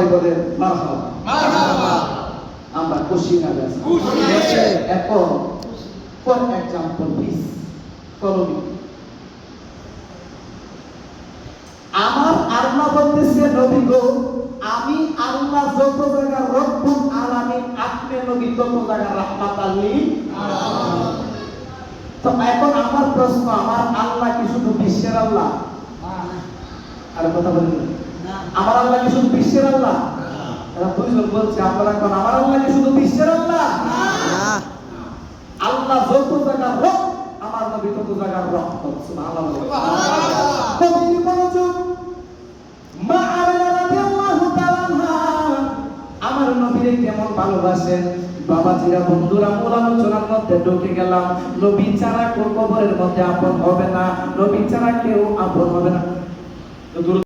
সবাই বলেন আমরা খুশি না আচ্ছা, এখন ফর এক্সাম্পল প্লিজ আমার আল্লাহ বলতেছে গো আমি যত জায়গা আপনি তত জায়গা তো এখন আমার প্রশ্ন আমার আল্লাহ কি শুধু বিশ্বের আল্লাহ? আর কথা বলেন আমার আল্লাহ কি শুধু বিশ্বের আল্লাহ? এরা দুইজন বলছে, আপনারা এখন আমার আল্লাহ কি শুধু বিশ্বের আল্লাহ? আল্লাহ যত জায়গার রব, আমার নবী তত জায়গার আনহা। আমার নবীরে কেমন ভালোবাসেন? বাবাজিরা, বন্ধুরা, মূল আলোচনার মধ্যে ঢুকে গেলাম। নবী ছাড়া কোন কবরের মধ্যে আপন হবে না। নবী ছাড়া কেউ আপন হবে না।